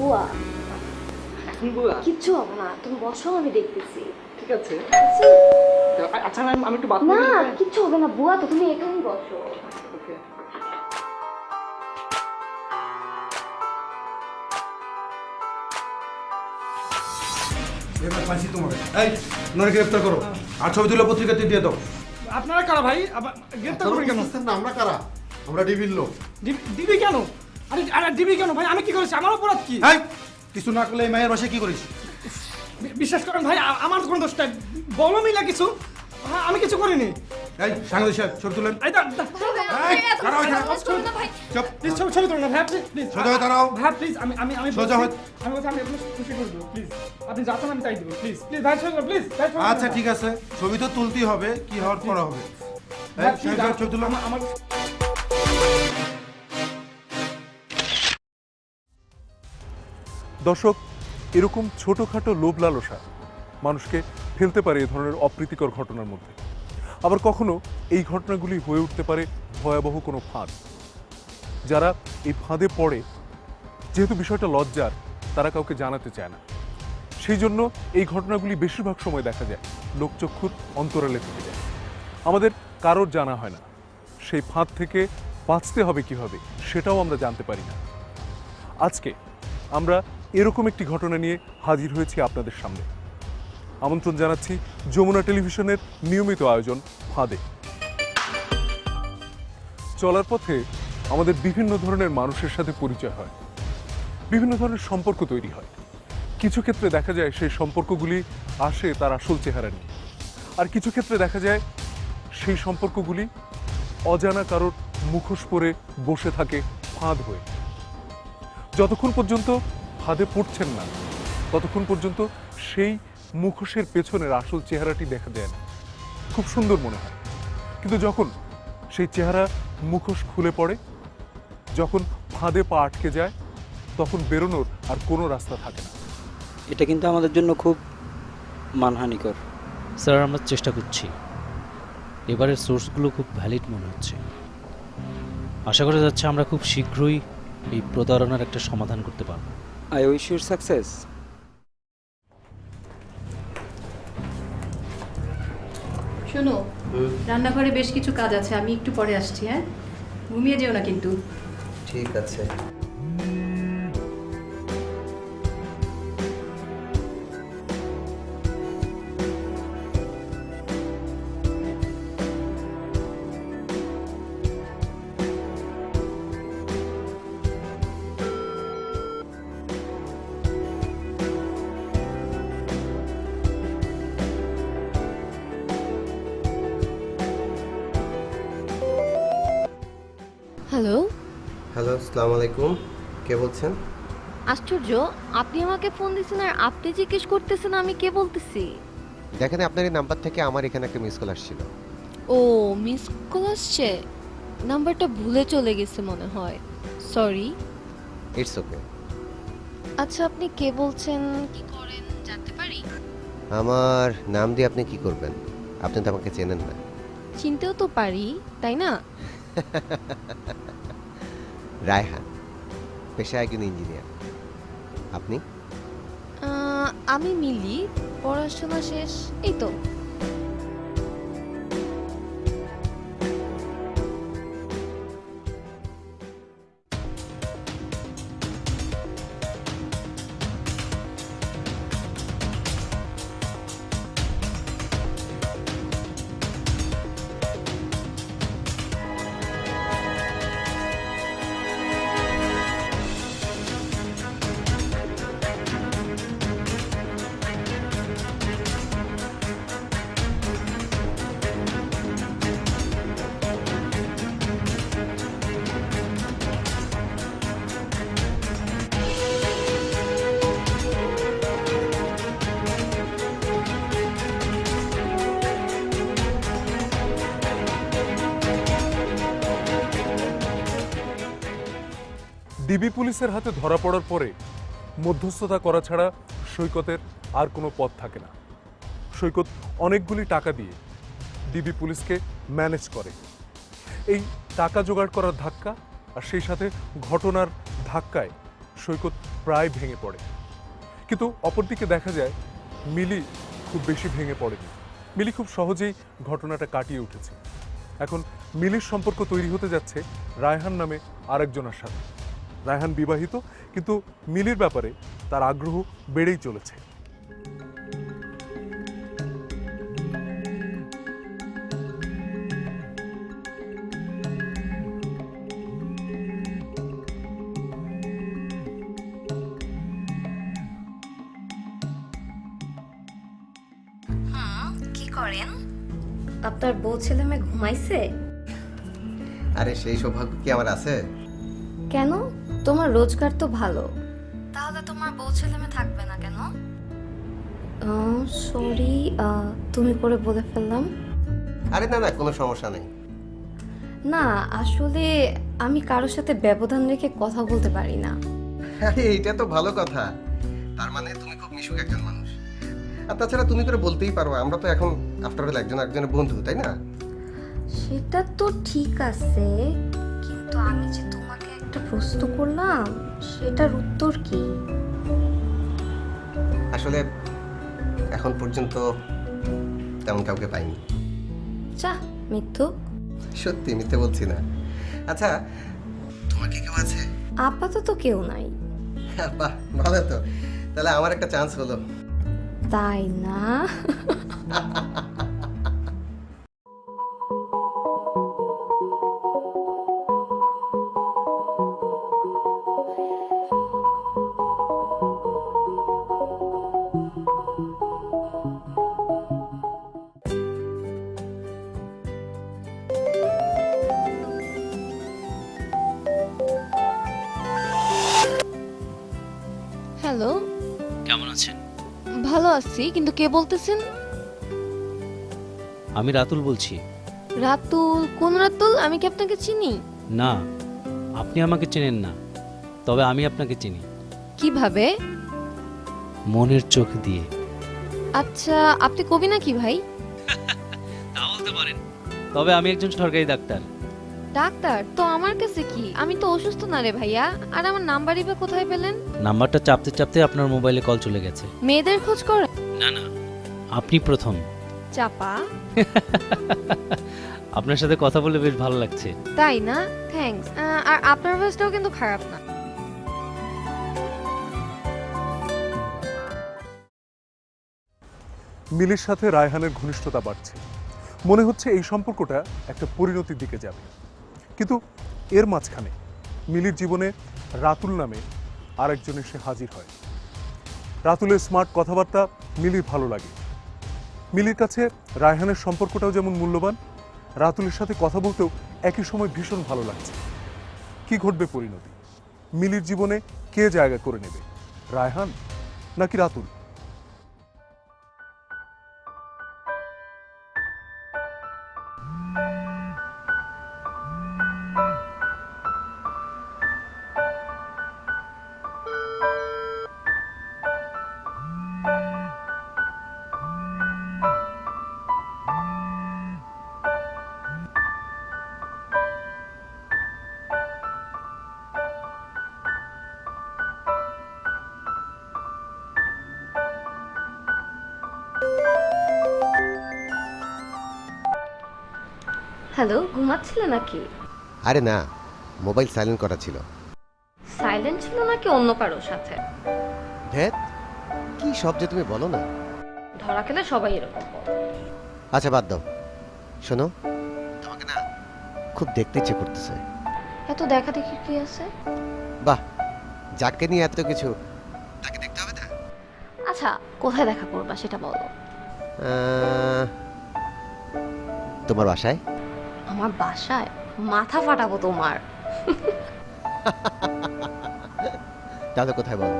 বুয়া বুয়া কিচ্ছু হবে না তুমি বসো আমি দেখতেছি। ঠিক আছে। আচ্ছা। ম্যাম আমি একটু বাথরুম না কিচ্ছু হবে না বুয়া তো তুমি এখানেই বসো। ওকে। তোমাকে। এই গ্রেফতার করো। আর ছবি তুলে পত্রিকাতে দিয়ে দাও। আপনারা কারা ভাই? আবার গ্রেফতার করে কেন? না আমরা কারা? আমরা ডিবির লোক। ডিবি- ডিবি কেন? আরে আরে ডিবি কেন ভাই? আমি কি করেছি? আমার অপরাধ কি? এই কিছু না করলে এই মায়ের বাসায় কি করিস? বিশ্বাস করেন ভাই আমার কোনো দোষ নাই। বলো মিলা কিছু। হ্যাঁ, আমি কিছু করিনি। এই সাংবাদিক সাহেব ছবি তুলেন। এই দাঁড়াও চুপ। প্লিজ ছবি ছবি তুলুন ভাই প্লিজ প্লিজ সোজা হয়ে দাঁড়াও। ভাই প্লিজ আমি আমি আমি সোজা হয়ে- আমি বলছি আমি আপনাকে খুশি করে দেবো প্লিজ আপনি যা আমি তাই দেবো প্লিজ প্লিজ ভাই ছবি প্লিজ আচ্ছা ঠিক আছে। ছবি তো তুলতেই হবে কি হওয়ার করা হবে। এই, ভাই, ছবি তুলো আমার- দর্শক, এরকম ছোটোখাটো লোভ লালসা মানুষকে ফেলতে পারে এ ধরনের অপ্রীতিকর ঘটনার মধ্যে। আবার কখনো এই ঘটনাগুলি হয়ে উঠতে পারে ভয়াবহ কোনো ফাঁদ। যারা এই ফাঁদে পড়ে, যেহেতু বিষয়টা লজ্জার, তারা কাউকে জানাতে চায় না। সেই জন্য এই ঘটনাগুলি বেশিরভাগ সময় দেখা যায়, লোকচক্ষুর অন্তরালে থেকে যায়। আমাদের কারোর জানা হয় না, সেই ফাঁদ থেকে বাঁচতে হবে কীভাবে, সেটাও আমরা জানতে পারি না। আজকে আমরা এরকম একটি ঘটনা নিয়ে হাজির হয়েছি আপনাদের সামনে। আমন্ত্রণ জানাচ্ছি যমুনা টেলিভিশনের নিয়মিত আয়োজন ফাঁদে। চলার পথে আমাদের বিভিন্ন ধরনের মানুষের সাথে পরিচয় হয়। বিভিন্ন ধরনের সম্পর্ক তৈরি হয়। কিছু ক্ষেত্রে দেখা যায় সেই সম্পর্কগুলি আসে তার আসল চেহারা নিয়ে। আর কিছু ক্ষেত্রে দেখা যায় সেই সম্পর্কগুলি অজানা কারোর মুখোশ পরে বসে থাকে ফাঁদ হয়ে। যতক্ষণ পর্যন্ত ফাঁদে পড়ছেন না। ততক্ষণ পর্যন্ত সেই মুখোশের পেছনের আসল চেহারাটি দেখা যায় না। খুব সুন্দর মনে হয়। কিন্তু যখন সেই চেহারা মুখোশ খুলে পড়ে যখন ফাঁদে পা আটকে যায় তখন বেরোনোর আর কোনো রাস্তা থাকে না। এটা কিন্তু আমাদের জন্য খুব মানহানিকর। স্যার আমরা চেষ্টা করছি। এবারের সোর্সগুলো খুব ভ্যালিড মনে হচ্ছে। আশা করা যাচ্ছে আমরা খুব শীঘ্রই এই প্রতারণার একটা সমাধান করতে পারব। I wish you success. শোনো রান্নাঘরে বেশ কিছু কাজ আছে আমি একটু পরে আসছি হ্যাঁ? ঘুমিয়ে যেও না কিন্তু। ঠিক আছে। আসসালামু আলাইকুম। কে বলছেন? আশ্চর্য আপনি আমাকে ফোন দিচ্ছেন আর আপনি জিজ্ঞেস করতেছেন আমি কে বলতেছি? দেখেন আপনার এই নাম্বার থেকে আমার এখানে একটা মিস কল আসছিল। ও মিস কল আসছে? নাম্বারটা ভুলে চলে গেছে মনে হয়। সরি ইটস ওকে আচ্ছা আপনি কে বলছেন? কি করেন? জানতে পারি? আমার নাম দিয়ে আপনি কি করবেন? আপনি তো আমাকে চেনেন না। চিনতেও তো পারি তাই না? রায়হান পেশায় একজন ইঞ্জিনিয়ার আপনি? আমি মিলি পড়াশোনা শেষ এই তো। ডিবি পুলিশের হাতে ধরা পড়ার পরে মধ্যস্থতা করা ছাড়া সৈকতের আর কোনো পথ থাকে না। সৈকত অনেকগুলি টাকা দিয়ে ডিবি পুলিশকে ম্যানেজ করে। এই টাকা জোগাড় করার ধাক্কা আর সেই সাথে ঘটনার ধাক্কায় সৈকত প্রায় ভেঙে পড়ে। কিন্তু অপরদিকে দেখা যায়, মিলি খুব বেশি ভেঙে পড়েনি। মিলি খুব সহজেই ঘটনাটা কাটিয়ে উঠেছে। এখন মিলির সম্পর্ক তৈরি হতে যাচ্ছে রায়হান নামে আরেকজনের সাথে। রায়হান বিবাহিত কিন্তু মিলির ব্যাপারে তার আগ্রহ বেড়েই চলেছে। কি করেন? আপনার বউ ছেলে মেয়ে ঘুমাইছে? আরে সেই সৌভাগ্য কি আমার আছে? কেন? তোমার রোজগার তো ভালো। তাহলে তোমার বউ ছেলে মেয়ে থাকবে না কেন? সরি তুমি করে বলে ফেললাম। আরে না না কোনো সমস্যা নেই। না আসলে আমি কারোর সাথে ব্যবধান রেখে কথা বলতে পারি না। আরে এইটা তো ভালো কথা। তার মানে তুমি খুব মিশুক একজন মানুষ। আর তাছাড়া তুমি করে বলতেই পারো আমরা তো এখন আফটার অল একজন একজনের বন্ধু তাই না? সেটা তো ঠিক আছে কিন্তু আমি যে একটা প্রশ্ন করলাম সেটার উত্তর কি? আসলে এখন পর্যন্ত তেমন কাউকে পাইনি। চা মিথ্যু। সত্যি মিথ্যে বলছি না। আচ্ছা তোমার কি কেউ আছে? আপাতত কেউ নাই। বাহ ভালো তো। তাহলে আমার একটা চান্স হলো। তাই না? আছি কিন্তু কে বলতেছেন? আমি রাতুল বলছি। রাতুল? কোন রাতুল? আমি কি আপনাকে চিনি? না আপনি আমাকে চেনেন না তবে আমি আপনাকে চিনি। কীভাবে? মনের চোখ দিয়ে। আচ্ছা আপনি কবি নাকি ভাই? তা বলতে পারেন। তবে আমি একজন সরকারি ডাক্তার। ডাক্তার তো আমার কাছে কি? আমি তো অসুস্থ না রে ভাইয়া। আর আমার নাম্বারই বা কোথায় পেলেন? নাম্বারটা চাপতে চাপতে আপনার মোবাইলে কল চলে গেছে। মেয়েদের খোঁজ করে না না আপনি প্রথম। চাপা। আপনার সাথে কথা বলে বেশ ভালো লাগছে। তাই না? থ্যাঙ্কস আর আপনার ভয়েসটাও কিন্তু খারাপ না। মিলির সাথে রায়হানের ঘনিষ্ঠতা বাড়ছে। মনে হচ্ছে এই সম্পর্কটা একটা পরিণতির দিকে যাবে। কিন্তু এর মাঝখানে মিলির জীবনে রাতুল নামে আরেকজন এসে হাজির হয়। রাতুলের স্মার্ট কথাবার্তা মিলির ভালো লাগে। মিলির কাছে রায়হানের সম্পর্কটাও যেমন মূল্যবান, রাতুলের সাথে কথা বলতেও একই সময় ভীষণ ভালো লাগছে। কি ঘটবে পরিণতি? মিলির জীবনে কে জায়গা করে নেবে? রায়হান নাকি রাতুল? হ্যালো ঘুমাচ্ছিলে নাকি? আরে না মোবাইল সাইলেন্ট করা ছিল। সাইলেন্ট ছিল নাকি অন্য কারোর সাথে? ভেদ কি সব যে তুমি বলো না। ধরা খেলে সবাই এরকম। আচ্ছা বাদ দাও। শোনো তোমাকে না খুব দেখতে ইচ্ছে করতেছে। এত দেখা দেখি কি আছে? বাহ যাকে নিয়ে এত কিছু তাকে দেখতে হবে না? আচ্ছা কোথায় দেখা করবা সেটা বলো। আহ, তোমার বাসায়? আমার বাসায় মাথা ফাটাবো তোমার। তাহলে কোথায় বলো?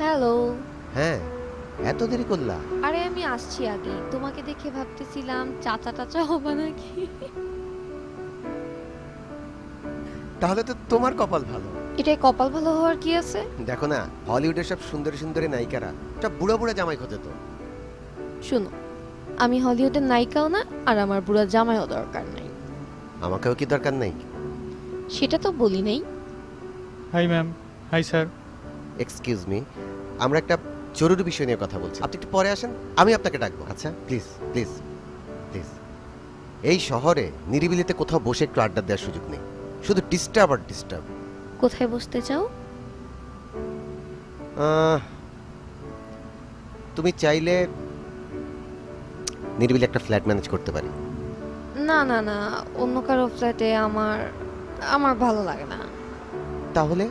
হ্যালো হ্যাঁ এত দেরি করলা? আমি আসছি আগে। তোমাকে দেখে ভাবতেছিলাম চাচা টাচা হবে নাকি? তাহলে তো তোমার কপাল ভালো। এটাই কপাল ভালো হওয়ার কি আছে? দেখো না হলিউডের সব সুন্দরী সুন্দরী নায়িকারা সব বুড়া বুড়া জামাই খোঁজে তো। শুনো আমি হলিউডের নায়িকাও না আর আমার বুড়া জামাইও দরকার নাই। আমাকেও কি দরকার নেই? সেটা তো বলি নাই। Hi ma'am hi sir. Excuse me আমরা একটা জরুরি বিষয় নিয়ে কথা বলছি। আপনি একটু পরে আসেন। আমি আপনাকে ডাকবো। আচ্ছা। Please please please. এই শহরে নিরিবিলিতে কোথাও বসে একটু আড্ডা দেওয়ার সুযোগ নেই। শুধু ডিস্টার্ব আর ডিস্টার্ব কোথায় বসতে চাও? তুমি চাইলে নিরিবিলি একটা ফ্ল্যাট ম্যানেজ করতে পারি। না না না অন্য কারও ফ্ল্যাটে আমার আমার ভালো লাগে না। তাহলে?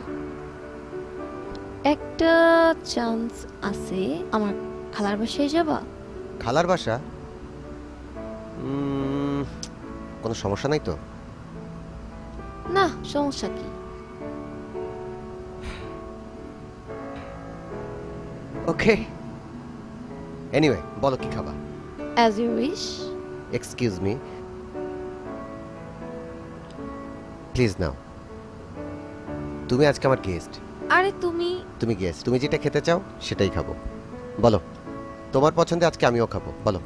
একটা চান্স আছে। আমার খালার বাসায় যাবা? খালার বাসা? উম, কোনো সমস্যা নাই তো? না সমস্যা কি? ওকে। এনিওয়ে বলো কি খাবা? As you wish excuse me please নাও তুমি আজকে আমার গেস্ট আরে তুমি তুমি গেস্ট তুমি যেটা খেতে চাও সেটাই খাব। বলো তোমার পছন্দে আজকে আমিও খাব বলো।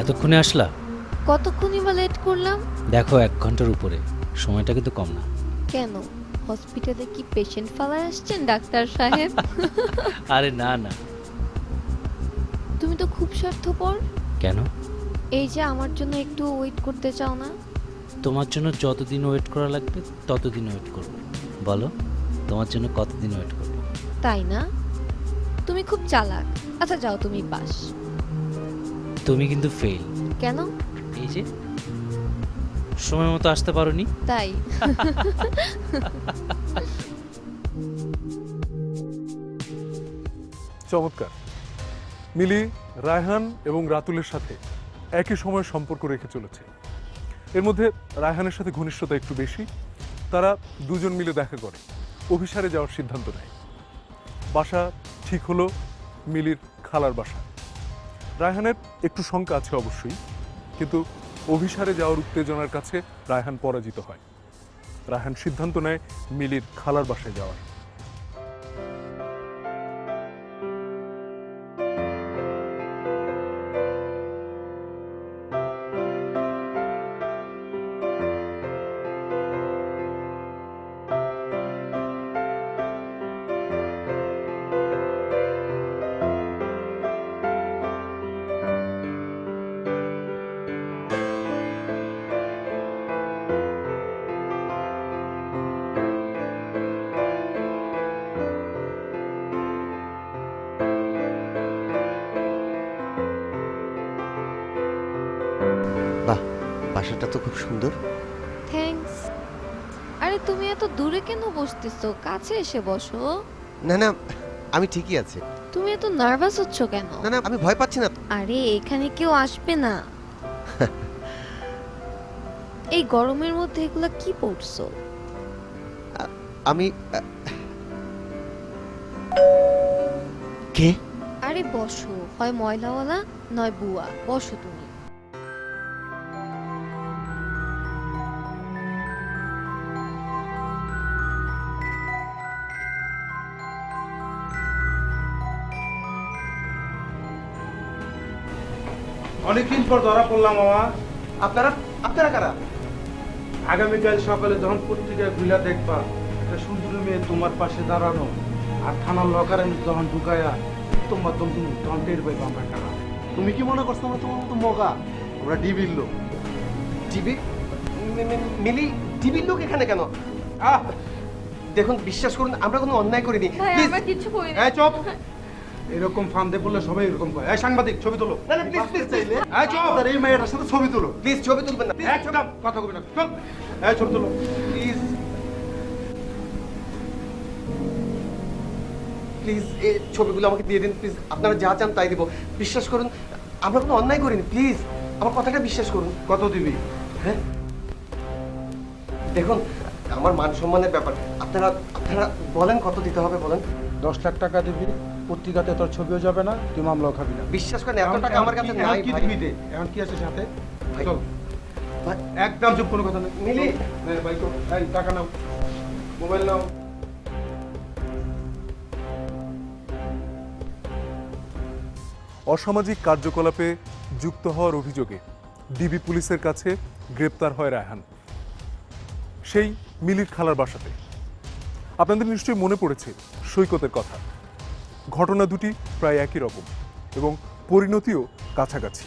এতক্ষণে আসলা? কতক্ষণই বা লেট করলাম? দেখো এক ঘণ্টার উপরে। সময়টা কিন্তু কম না। কেন? হসপিটালে কি পেশেন্ট ফালায় আসছেন ডাক্তার সাহেব? আরে না না। তুমি তো খুব স্বার্থপর। কেন? এই যে আমার জন্য একটু ওয়েট করতে চাও না। তোমার জন্য যতদিন ওয়েট করা লাগবে ততদিন ওয়েট করব। বলো তোমার জন্য কতদিন ওয়েট করব? তাই না? তুমি খুব চালাক। আচ্ছা যাও তুমি পাস তুমি কিন্তু ফেল কেন? এই যে সময় মতো আসতে পারোনি। তাই। চমৎকার। মিলি রায়হান এবং রাতুলের সাথে একই সময় সম্পর্ক রেখে চলেছে। এর মধ্যে রায়হানের সাথে ঘনিষ্ঠতা একটু বেশি তারা দুজন মিলে দেখা করে অভিসারে যাওয়ার সিদ্ধান্ত নেয়। বাসা ঠিক হলো মিলির খালার বাসা। রায়হানের একটু শঙ্কা আছে অবশ্যই কিন্তু অভিসারে যাওয়ার উত্তেজনার কাছে রায়হান পরাজিত হয়। রায়হান সিদ্ধান্ত নেয় মিলির খালার বাসায় যাওয়ার। বাহ বাসাটা তো খুব সুন্দর। থ্যাঙ্কস। আরে তুমি এত দূরে কেন বসতেছো? কাছে এসে বসো। না না আমি ঠিকই আছি। তুমি এত নার্ভাস হচ্ছ কেন? না না আমি ভয় পাচ্ছি না তো। আরে এখানে কেউ আসবে না। এই গরমের মধ্যে এগুলা কি পড়ছো আমি আহ, কে? আরে বসো। হয় ময়লাওয়ালা নয় বুয়া। বসো তুমি। অনেকদিন পর ধরা পড়লাম মামা। আপনারা আপনারা কারা? আগামীকাল সকালে যখন পত্রিকায় খুলে দেখবা একটা সুন্দর মেয়ে তোমার পাশে দাঁড়ানো আর থানার লকারে যখন ঢুকায়া তোমার তুমি তখন টের পাইবা আমরা কারা। তুমি কি মনে করছ আমরা তোমার মতো মগা? আমরা ডিবির লোক। ডিবি? মিলি ডিবির লোক এখানে কেন? আহ! দেখুন বিশ্বাস করুন আমরা কোনো অন্যায় করিনি। প্লিজ কিছু করি এই চুপ। এরকম ফান্দে পড়লে সবাই এরকম করে। এই সাংবাদিক ছবি তোলো। প্লিজ প্লিজ চাইলে এই চুপ। এই মেয়েটার সাথে ছবি তুলো। প্লিজ ছবি তুলবেন না। কথা কবি না। চুপ। এই ছবি তোলো। প্লিজ প্লিজ এই ছবিগুলো আমাকে দিয়ে দিন প্লিজ আপনারা যা চান তাই দিব। বিশ্বাস করুন আমরা কোনো অন্যায় করিনি প্লিজ আমার কথাটা বিশ্বাস করুন। কত দিবি? হ্যাঁ? দেখুন আমার মান সম্মানের ব্যাপার। আপনারা আপনারা বলেন কত দিতে হবে বলেন। দশ লাখ টাকা দিবি। পত্রিকাতে তোর ছবিও যাবে না তুই মামলাও খাবি না। বিশ্বাস করেন এত টাকা আমার কাছে নাই কি ভাই। দিবি দে? এখন কি আছে সাথে? চল। একদম চুপ কোনো কথা নেই। মিলি। নে, ভাই তো এই টাকা নাও। মোবাইল নাও। অসামাজিক কার্যকলাপে যুক্ত হওয়ার অভিযোগে ডিবি পুলিশের কাছে গ্রেপ্তার হয় রায়হান। সেই মিলির খালার বাসাতে। আপনাদের নিশ্চয়ই মনে পড়েছে সৈকতের কথা। ঘটনা দুটি প্রায় একই রকম এবং পরিণতিও কাছাকাছি।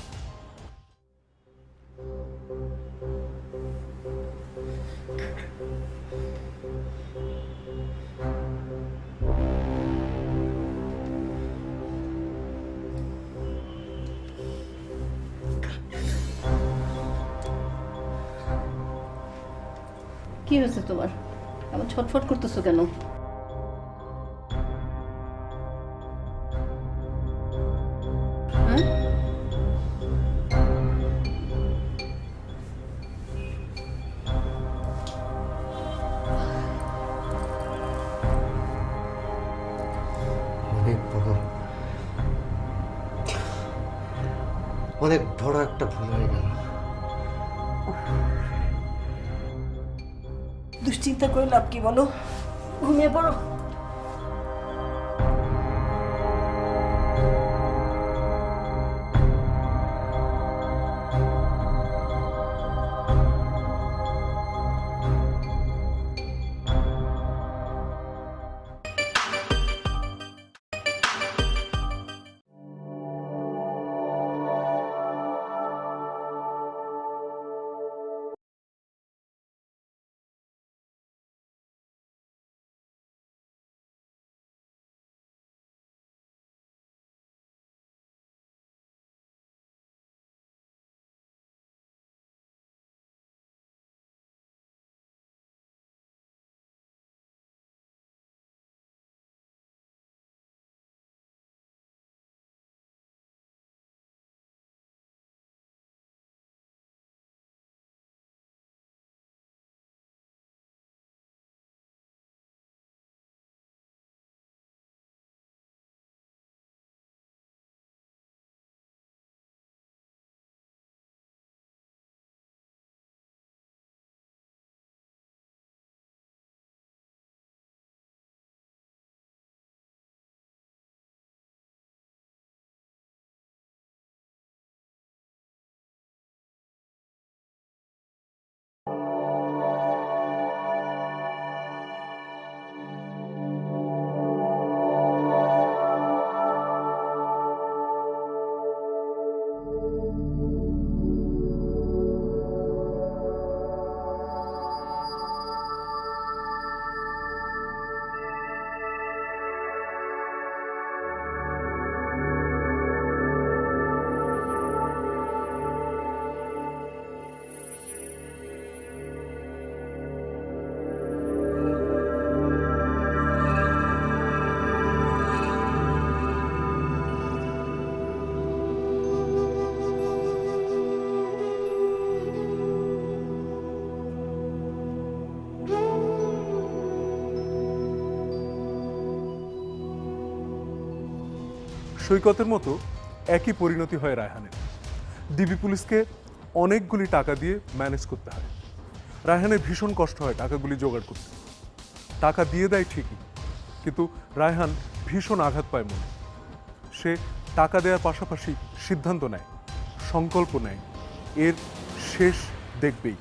কি হয়েছে তোমার? এমন ছটফট করতেছো কেন? লাভ কি বলো? ঘুমিয়ে পড়ো। সৈকতের মতো একই পরিণতি হয় রায়হানের। ডিবি পুলিশকে অনেকগুলি টাকা দিয়ে ম্যানেজ করতে হয়। রায়হানের ভীষণ কষ্ট হয় টাকাগুলি জোগাড় করতে। টাকা দিয়ে দেয় ঠিকই, কিন্তু রায়হান ভীষণ আঘাত পায় মনে। সে টাকা দেওয়ার পাশাপাশি সিদ্ধান্ত নেয়, সংকল্প নেয়। এর শেষ দেখবেই।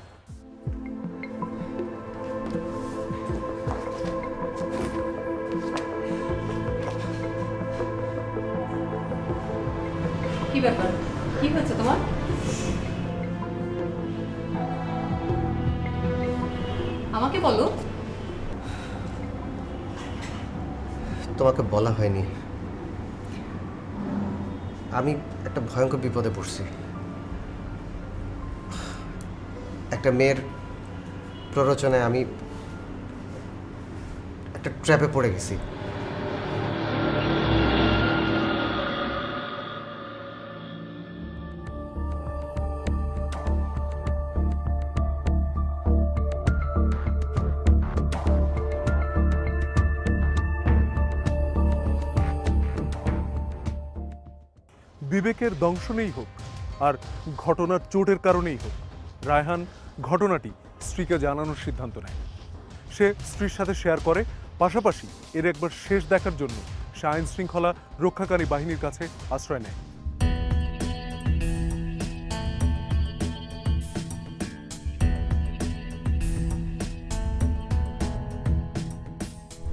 কি ব্যাপার? কি তোমার? আমাকে বলো। তোমাকে বলা হয়নি। আমি একটা ভয়ঙ্কর বিপদে পড়ছি। একটা মেয়ের প্ররোচনায় আমি একটা ট্র্যাপে পড়ে গেছি। বিবেকের দংশনেই হোক আর ঘটনার চোটের কারণেই হোক, রায়হান ঘটনাটি স্ত্রীকে জানানোর সিদ্ধান্ত নেয়। সে স্ত্রীর সাথে শেয়ার করে, পাশাপাশি এর একবার শেষ দেখার জন্য সে আইন শৃঙ্খলা রক্ষাকারী বাহিনীর কাছে আশ্রয় নেয়।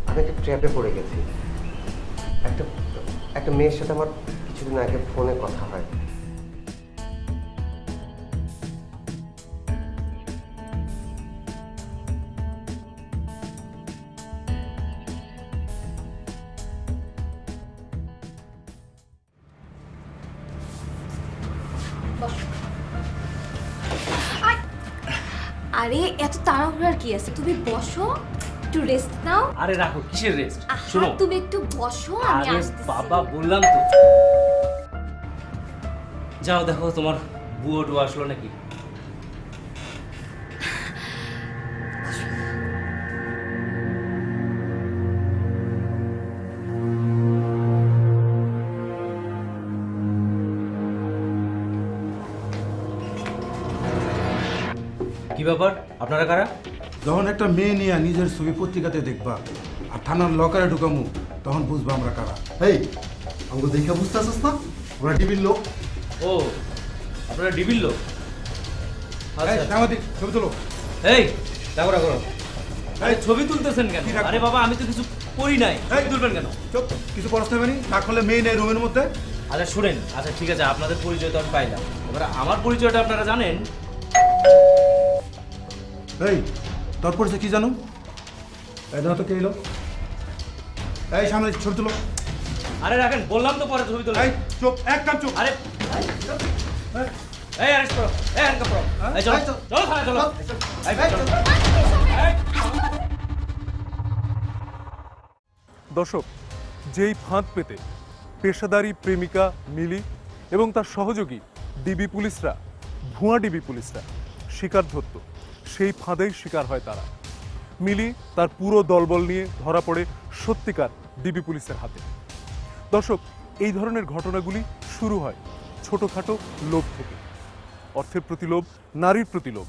আমি একটা ট্র্যাপে পড়ে গেছি। একটা একটা মেয়ের সাথে আমার কিছুদিন আগে ফোনে কথা হয়। আরে এত তাড়াহুড়ার কি আছে? তুমি বসো একটু রেস্ট নাও। আরে রাখো কিসের রেস্ট আহা তুমি একটু বসো আমি আরে আসতেছি। বাবা বললাম তো। যাও দেখো তোমার বুয়ো টুয়ো আসলো নাকি? কি ব্যাপার? আপনারা কারা? যখন একটা মেয়ে নিয়ে নিজের ছবি পত্রিকাতে দেখবা আর থানার লকারে ঢুকামু তখন বুঝবা আমরা কারা। এই আমাকে দেখে বুঝতে আসিস না? ওরা টিভির লোক। ও আপনারা ডিবির লোক। সাংবাদিক ছবি তোলো। এই দেখো রাখো আরে ছবি তুলতেছেন কেন? আরে বাবা আমি তো কিছু করি নাই। ছবি তুলবেন কেন? চুপ কিছু পড়াশোনা হয়নি না করলে মেয়ে নেই রুমের মধ্যে। আচ্ছা শুনেন। আচ্ছা ঠিক আছে আপনাদের পরিচয় তো আমি পাইলাম। এবার আমার পরিচয়টা আপনারা জানেন? এই তোর পরিচয় কি জানো? এই জানো তো কে এলো। এই সামনে ছবি তুলো। আরে রাখেন বললাম তো পরে ছবি তুলবেন এই চুপ একদম চুপ। আরে এই অ্যারেস্ট করো এই হ্যান্ডকাপ করো এই চলো। চলো। থানায় চলো। এই চলো। দর্শক যেই ফাঁদ পেতে পেশাদারি প্রেমিকা মিলি এবং তার সহযোগী ডিবি পুলিশরা ভুয়া ডিবি পুলিশরা শিকার ধরত। সেই ফাঁদেই শিকার হয় তারা। মিলি তার পুরো দলবল নিয়ে ধরা পড়ে সত্যিকার ডিবি পুলিশের হাতে। দর্শক এই ধরনের ঘটনাগুলি শুরু হয় ছোটোখাটো লোভ থেকে। অর্থের প্রতি লোভ নারীর প্রতি লোভ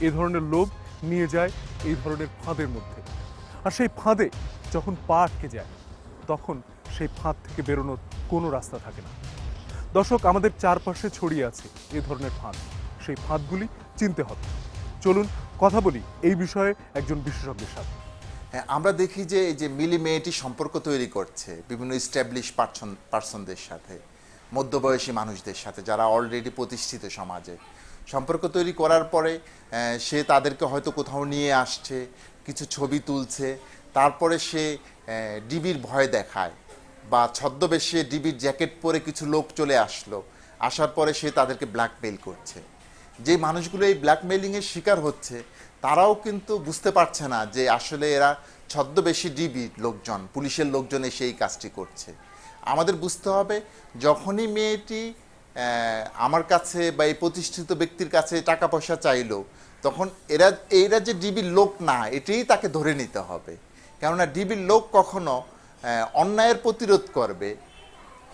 এ ধরনের লোভ নিয়ে যায় এই ধরনের ফাঁদের মধ্যে। আর সেই ফাঁদে যখন পা আটকে যায়, তখন সেই ফাঁদ থেকে বেরোনোর কোনো রাস্তা থাকে না। দর্শক, আমাদের চারপাশে ছড়িয়ে আছে এ ধরনের ফাঁদ। সেই ফাঁদগুলি চিনতে হবে। চলুন কথা বলি এই বিষয়ে একজন বিশেষজ্ঞের সাথে। হ্যাঁ আমরা দেখি যে এই যে মিলি মেয়েটি সম্পর্ক তৈরি করছে বিভিন্ন পার্সন পার্সনদের সাথে। মধ্যবয়সী মানুষদের সাথে, যারা অলরেডি প্রতিষ্ঠিত সমাজে। সম্পর্ক তৈরি করার পরে সে তাদেরকে হয়তো কোথাও নিয়ে আসছে, কিছু ছবি তুলছে, তারপরে সে ডিবির ভয় দেখায় বা ছদ্মবেশে ডিবির জ্যাকেট পরে কিছু লোক চলে আসলো, আসার পরে সে তাদেরকে ব্ল্যাকমেইল করছে। যে মানুষগুলো এই ব্ল্যাকমেইলিংয়ের শিকার হচ্ছে, তারাও কিন্তু বুঝতে পারছে না যে আসলে এরা ছদ্মবেশী ডিবি লোকজন, পুলিশের লোকজন এসে এই কাজটি করছে। আমাদের বুঝতে হবে যখনই মেয়েটি আমার কাছে বা এই প্রতিষ্ঠিত ব্যক্তির কাছে টাকা পয়সা চাইলো, তখন এরা এরা যে ডিবির লোক না, এটাই তাকে ধরে নিতে হবে। কেননা ডিবির লোক কখনো অন্যায়ের প্রতিরোধ করবে,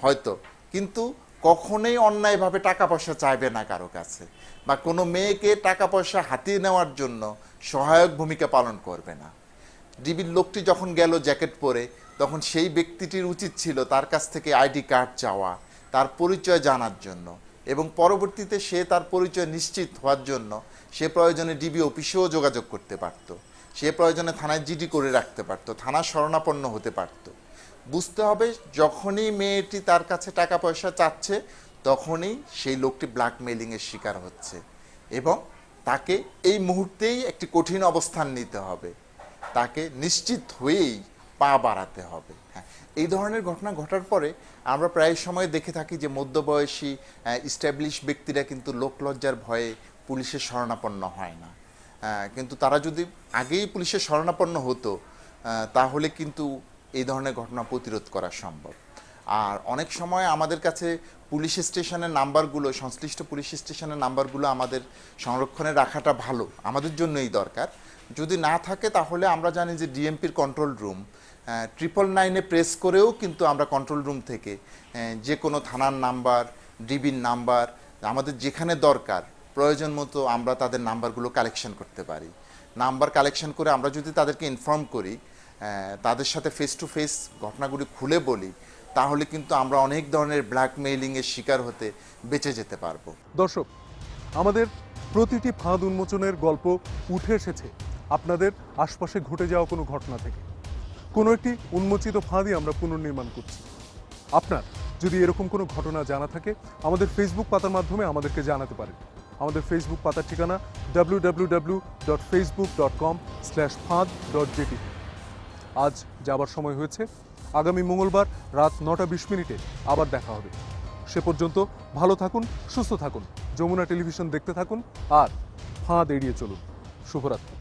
হয়তো। কিন্তু কখনোই অন্যায়ভাবে টাকা পয়সা চাইবে না কারও কাছে বা কোনো মেয়েকে টাকা পয়সা হাতিয়ে নেওয়ার জন্য সহায়ক ভূমিকা পালন করবে না। ডিবির লোকটি যখন গেল জ্যাকেট পরে তখন সেই ব্যক্তিটির উচিত ছিল তার কাছ থেকে আইডি কার্ড চাওয়া, তার পরিচয় জানার জন্য এবং পরবর্তীতে সে তার পরিচয় নিশ্চিত হওয়ার জন্য সে প্রয়োজনে ডিবি অফিসেও যোগাযোগ করতে পারত। সে প্রয়োজনে থানায় জিডি করে রাখতে পারত থানা শরণাপন্ন হতে পারত। বুঝতে হবে যখনই মেয়েটি তার কাছে টাকা পয়সা চাচ্ছে, তখনই সেই লোকটি ব্ল্যাকমেলিংয়ের শিকার হচ্ছে এবং তাকে এই মুহূর্তেই একটি কঠিন অবস্থান নিতে হবে। তাকে নিশ্চিত হয়েই পা বাড়াতে হবে। হ্যাঁ এই ধরনের ঘটনা ঘটার পরে আমরা প্রায় সময় দেখে থাকি যে মধ্যবয়সী স্ট্যাবলিশ ব্যক্তিরা কিন্তু লোকলজ্জার ভয়ে পুলিশের শরণাপন্ন হয় না। কিন্তু তারা যদি আগেই পুলিশের শরণাপন্ন হতো তাহলে কিন্তু এই ধরনের ঘটনা প্রতিরোধ করা সম্ভব। আর অনেক সময় আমাদের কাছে পুলিশ স্টেশনের নাম্বারগুলো, সংশ্লিষ্ট পুলিশ স্টেশনের নাম্বারগুলো আমাদের সংরক্ষণে রাখাটা ভালো, আমাদের জন্যই দরকার। যদি না থাকে তাহলে আমরা জানি যে ডিএমপির কন্ট্রোল রুম ট্রিপল নাইনে প্রেস করেও কিন্তু আমরা কন্ট্রোল রুম থেকে যে কোনো থানার নাম্বার ডিবির নাম্বার আমাদের যেখানে দরকার, প্রয়োজন মতো আমরা তাদের নাম্বারগুলো কালেকশন করতে পারি। নাম্বার কালেকশন করে আমরা যদি তাদেরকে ইনফর্ম করি তাদের সাথে ফেস টু ফেস ঘটনাগুলি খুলে বলি, তাহলে কিন্তু আমরা অনেক ধরনের ব্ল্যাকমেইলিংয়ের শিকার হতে বেঁচে যেতে পারব। দর্শক, আমাদের প্রতিটি ফাঁদ উন্মোচনের গল্প উঠে এসেছে। আপনাদের আশপাশে ঘটে যাওয়া কোনো ঘটনা থেকে। কোনো একটি উন্মোচিত ফাঁদই আমরা পুনর্নির্মাণ করছি। আপনার যদি এরকম কোনো ঘটনা জানা থাকে, আমাদের ফেসবুক পাতার মাধ্যমে আমাদেরকে জানাতে পারেন। আমাদের ফেসবুক পাতার ঠিকানা W W dot Facebook dot com slash ফাঁদ ডট আজ যাবার সময় হয়েছে। আগামী মঙ্গলবার রাত নটা বিশ মিনিটে আবার দেখা হবে। সে পর্যন্ত ভালো থাকুন, সুস্থ থাকুন, যমুনা টেলিভিশন দেখতে থাকুন আর ফাঁদ এড়িয়ে চলুন। শুভরাত্রি।